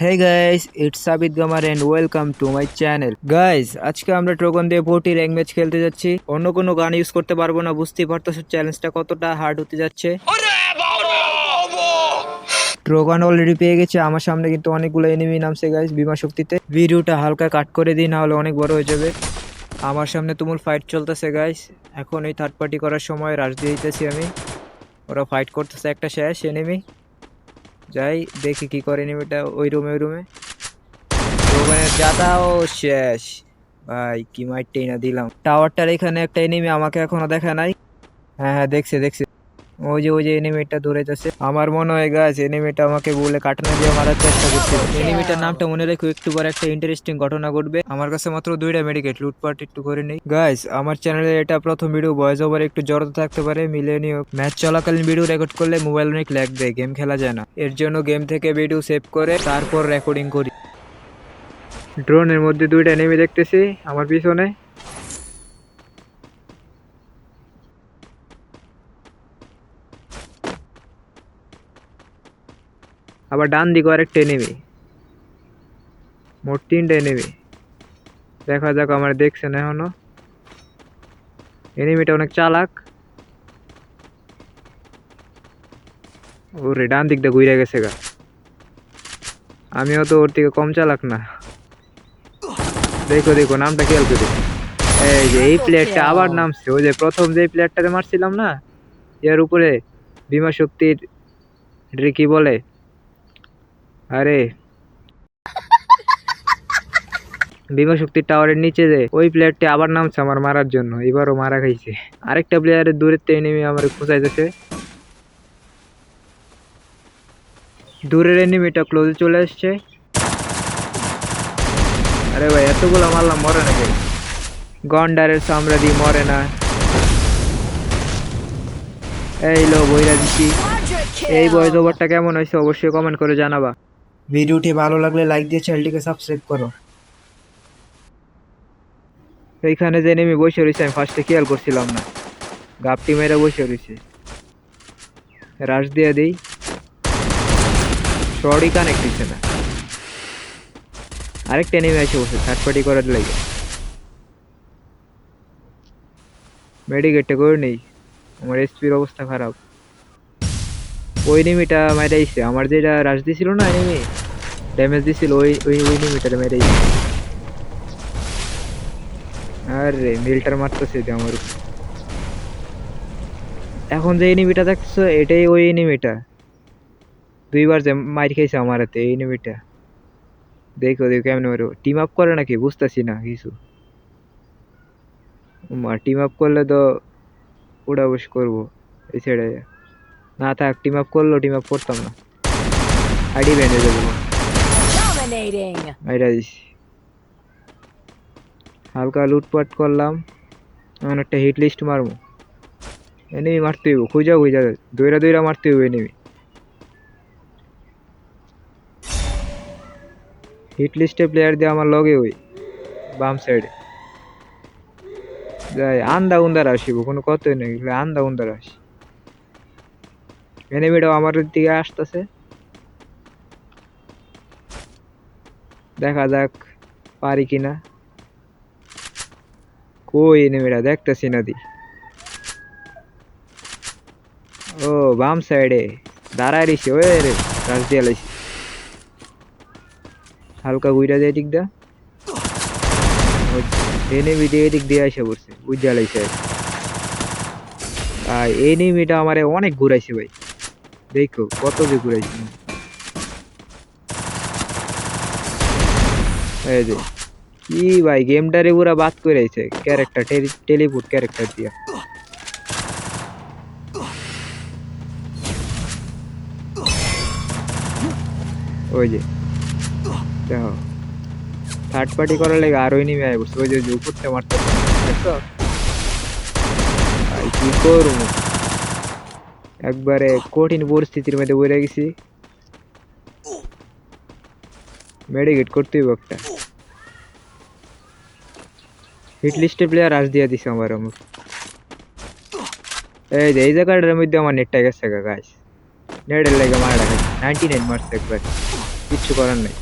Hey guys it's Sabit gamer and welcome to my channel guys আজকে আমরা ট্রোগন দিয়ে ভোটি rank match খেলতে যাচ্ছি। অন্য কোনো গান ইউজ করতে পারব না বুঝতেই পারতেছো চ্যালেঞ্জটা কতটা হার্ড হতে যাচ্ছে। ট্রোগান অলরেডি পেয়ে গেছে আমার সামনে কিন্তু অনেকগুলো এনিমি নামছে গাইস বিমা শক্তিতে। ভিডিওটা হালকা কাট করে দিই না হলে অনেক বড় হয়ে যাবে। আমার সামনে তুমুল ফাইট চলতেছে গাইস এখন এই থার্ড পার্টি করার সময় রাশ দিয়ে দিতেছি আমি। ওরা ফাইট করতেছে একটা শেষ এনিমি যাই, দেখি কি করে নিবে এটা ওই রুমে ওই রুমে ওখানে যাতাও শেষ। ভাই, কি মাইটটাই না দিলাম। টাওয়ারটার এখানে একটা এনিমি আমাকে এখনও দেখা নাই। হ্যাঁ হ্যাঁ দেখছে দেখছে। ওই যে ওই যে এনিমিটা ধরে যাচ্ছে। আমার মনে হয় গাছ এনিমিটা আমাকে বলে কাটানো দিয়ে মারার চেষ্টা করছে এনিমিটার নামটা মনে রেখো একটু পর একটা ইন্টারেস্টিং ঘটনা ঘটবে। আমার কাছে মাত্র দুইটা মেডিকেট লুটপাট একটু করে নেই। গাইস আমার চ্যানেলে এটা প্রথম ভিডিও ভয়েস ওভার একটু জড়তা থাকতে পারে মিলে নিও ম্যাচ চলাকালীন ভিডিও রেকর্ড করলে মোবাইল অনেক ল্যাগ দেয় গেম খেলা যায় না। এর জন্য গেম থেকে ভিডিও সেভ করে তারপর রেকর্ডিং করি। ড্রোনের মধ্যে দুইটা এনিমি দেখতেছি, আমার পিছনে। আবার ডান দিকে আরেকটা এনিমি মোট তিনটা এনিমি দেখা যাক আমার দেখছে না এখনও। এনিমিটা অনেক চালাক। ওরে, ডান দিক দিয়ে ঘুরে গেছে গা। আমিও তো ওর থেকে কম চালাক না। দেখো দেখো, নামটা খেয়াল করি এই যে, এই প্লেয়ারটা আবার নামছে। ওই যে প্রথম যে প্লেয়ারটাতে মারছিলাম না, এর উপরে বিমা শক্তির কি বলে? আরে। বিমা শক্তির টাওয়ারের নিচে যে, ওই প্লেয়ারটি আবার নামছে আমার মারার জন্য, এবারও মারা খাইছে। আরেকটা প্লেয়ারের দূরের থেকে নেমে আমার খোঁচাইতেছে। দূরের এনিমিটা ক্লোজে চলে আসছে। আরে ভাই, এতগুলো মারলাম, মরে না কেউ গন্ডারের সামরা দিয়ে মরে না। এই লো বইরা দিচ্ছি এই বয়স ওভারটা কেমন হয়েছে অবশ্যই কমেন্ট করে জানাবা। ভিডিওটি ভালো লাগলে লাইক দিয়ে চ্যানেলটিকে সাবস্ক্রাইব করো। এইখানে যে নেমে বসে রয়েছে, আমি ফার্স্টে খেয়াল করছিলাম না। গাপটি মেরে বসে রয়েছে। রাশ দিয়ে দিই। শর্টই কানেক্ট হচ্ছে না। আরেকটা নেমে আছে বসে থার্ড পার্টি করার লাগে মেডিকেটটা করে নেই। আমার এসপির অবস্থা খারাপ। ওই নিমিটা মেরাইছে আমার যেটা রাশ দিছিল না এনিমি ড্যামেজ দিছিল ওই ওই ওই নিমিটারে মেরাইছে আরে, মিলটার মারতেছে যে আমার এখন যে এনিমিটা দেখছ এটাই ওই এনিমিটা দুইবার যে মার খাইছে আমার হাতে এই এনিমিটা দেখো দেখো কেমন মারো টিম আপ করে নাকি? বুঝতেছি না কিছু। টিম আপ করলে তো উড়া বস করব, এই ছেড়ে না থাক টিম আপ করল টিম আপ করতাম না। আইডি বেঁধে দেবো। দিছি। হালকা লুটপাট করলাম। এখন একটা হিট লিস্ট মারবো। এনিমি মারতে হইব খুঁজা খুঁজা। দইরা দইরা মারতে হইব এনিমি হিট লিস্টে প্লেয়ার দিয়ে আমার লগে ওই বাম সাইডে যাই আন্দা উন্দার আসিব কোনো কথাই নেই আন্দা উন্দার আসি। এনিমিটাও আমার দিকে আসতেছে। দেখা যাক পারি কিনা। কই এনিমিটা দেখতেছি না দি ও, বাম সাইডে। দাঁড়ায় রইছে, ওই রে রাজ দিয়া লাইছি। হালকা গুইরা দিয়ে দিক দা। এনিমি দিয়ে এদিক দিয়ে আসে পড়ছে লাইছে। আর এনিমিটা আমারে অনেক ঘুরাইছে ভাই। দেখো, কত যে ঘুরাইছে। এই যে, কি ভাই, গেমটারে পুরা বাদ করে আইছে ক্যারেক্টার টেলিপুট ক্যারেক্টার দিয়া। ওই যে, দেখো থার্ড পার্টি করার লাগে আরোই নেমে আয় বসে ওই যে উপরতে মারতে ভাই, কি করব? একবারে কঠিন পরিস্থিতির মধ্যে বইরা গেছি। মেডিকেট করতে হইব একটা। হিট লিস্টের প্লেয়ার আজ দিয়ে দিছে আমার আমার এই যে, এই জায়গাটার মধ্যে আমার নেটটা গেছে গাছ নেটের লেগে মারা গেছে। নাইনটি নাইন মারছে একবার। কিচ্ছু করার নাই।